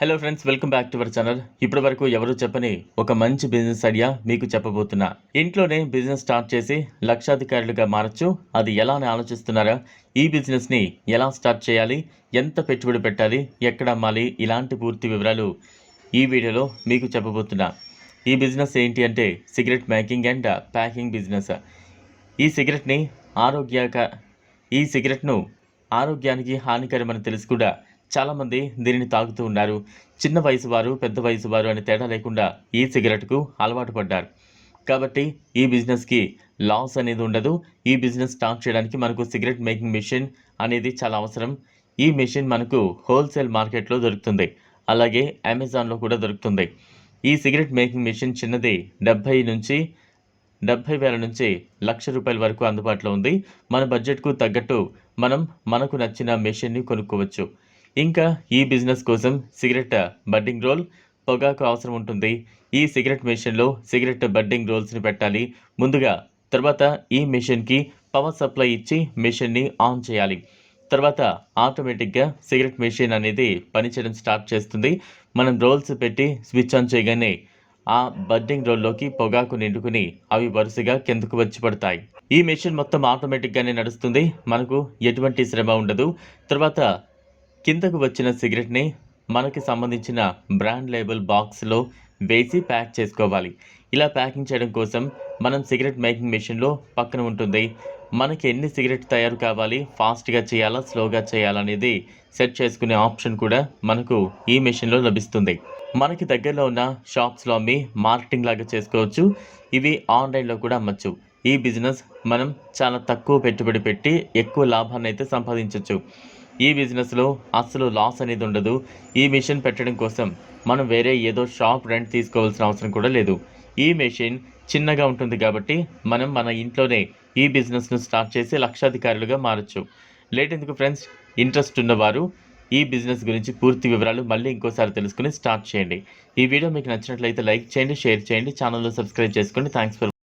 Hello friends welcome back to our channel ఇప్పటి వరకు ఎవరు చెప్పని ఒక మంచి బిజినెస్ ఐడియా మీకు చెప్పబోతున్నా. ఇంట్లోనే బిజినెస్ స్టార్ట్ చేసి లక్షాధికారులుగా మారచ్చు. అది ఎలా అని ఆలోచిస్తున్నారా? ఈ బిజినెస్ని ఎలా స్టార్ట్ చేయాలి? ఎంత పెట్టుబడి పెట్టాలి? ఎక్కడ అమ్మాలి? ఇలాంటి పూర్తి వివరాలు ఈ వీడియోలో మీకు చెప్పబోతున్నా. ఈ బిజినెస్ ఏంటి అంటే cigarette making and packing business ఈ సిగరెట్ని ఆరోగ్యక ఈ సిగరెట్ను ఆరోగ్యానికి హానికరమని తెలిసి కూడా చాలామంది దీనిని తాగుతూ ఉన్నారు. చిన్న వయసు వారు పెద్ద వయసు వారు అని తేడా లేకుండా ఈ సిగరెట్కు అలవాటు పడ్డారు. కాబట్టి ఈ బిజినెస్కి లాస్ అనేది ఉండదు. ఈ బిజినెస్ స్టార్ట్ చేయడానికి మనకు సిగరెట్ మేకింగ్ మిషన్ అనేది చాలా అవసరం. ఈ మిషన్ మనకు హోల్సేల్ మార్కెట్లో దొరుకుతుంది. అలాగే అమెజాన్లో కూడా దొరుకుతుంది. ఈ సిగరెట్ మేకింగ్ మిషన్ చిన్నది డెబ్భై నుంచి డెబ్భై వేల నుంచి లక్ష రూపాయల వరకు అందుబాటులో ఉంది. మన బడ్జెట్కు తగ్గట్టు మనం మనకు నచ్చిన మెషిన్ని కొనుక్కోవచ్చు. ఇంకా ఈ బిజినెస్ కోసం సిగరెట్ బడ్డింగ్ రోల్ పొగాకు అవసరం ఉంటుంది. ఈ సిగరెట్ మిషన్లో సిగరెట్ బడ్డింగ్ రోల్స్ని పెట్టాలి. ముందుగా తర్వాత ఈ మిషన్కి పవర్ సప్లై ఇచ్చి మిషన్ని ఆన్ చేయాలి. తర్వాత ఆటోమేటిక్గా సిగరెట్ మెషిన్ అనేది పనిచేయడం స్టార్ట్ చేస్తుంది. మనం రోల్స్ పెట్టి స్విచ్ ఆన్ చేయగానే ఆ బడ్డింగ్ రోల్లోకి పొగాకు నిండుకుని అవి వరుసగా కిందకు వచ్చి పడతాయి. ఈ మెషిన్ మొత్తం ఆటోమేటిక్గానే నడుస్తుంది. మనకు ఎటువంటి శ్రమ ఉండదు. తర్వాత కిందకు వచ్చిన సిగరెట్ని మనకి సంబంధించిన బ్రాండ్ లేబుల్ బాక్స్లో వేసి ప్యాక్ చేసుకోవాలి. ఇలా ప్యాకింగ్ చేయడం కోసం మనం సిగరెట్ మేకింగ్ మెషిన్లో పక్కన ఉంటుంది. మనకి ఎన్ని సిగరెట్ తయారు కావాలి ఫాస్ట్గా చేయాలా స్లోగా చేయాలా అనేది సెట్ చేసుకునే ఆప్షన్ కూడా మనకు ఈ మిషన్లో లభిస్తుంది. మనకి దగ్గరలో ఉన్న షాప్స్లో అమ్మి మార్కెటింగ్ లాగా చేసుకోవచ్చు. ఇవి ఆన్లైన్లో కూడా అమ్మచ్చు. ఈ బిజినెస్ మనం చాలా తక్కువ పెట్టుబడి పెట్టి ఎక్కువ లాభాన్ని అయితే సంపాదించవచ్చు ఈ బిజినెస్లో అస్సలు లాస్ అనేది ఉండదు. ఈ మిషన్ పెట్టడం కోసం మనం వేరే ఏదో షాప్ రెంట్ తీసుకోవాల్సిన అవసరం కూడా లేదు. ఈ మెషిన్ చిన్నగా ఉంటుంది కాబట్టి మనం మన ఇంట్లోనే ఈ బిజినెస్ను స్టార్ట్ చేసి లక్షాధికారులుగా మారచ్చు. లేట్ ఎందుకు ఫ్రెండ్స్ ఇంట్రెస్ట్ ఉన్నవారు ఈ బిజినెస్ గురించి పూర్తి వివరాలు మళ్ళీ ఇంకోసారి తెలుసుకుని స్టార్ట్ చేయండి. ఈ వీడియో మీకు నచ్చినట్లయితే లైక్ చేయండి షేర్ చేయండి ఛానల్లో సబ్స్క్రైబ్ చేసుకోండి. Thanks for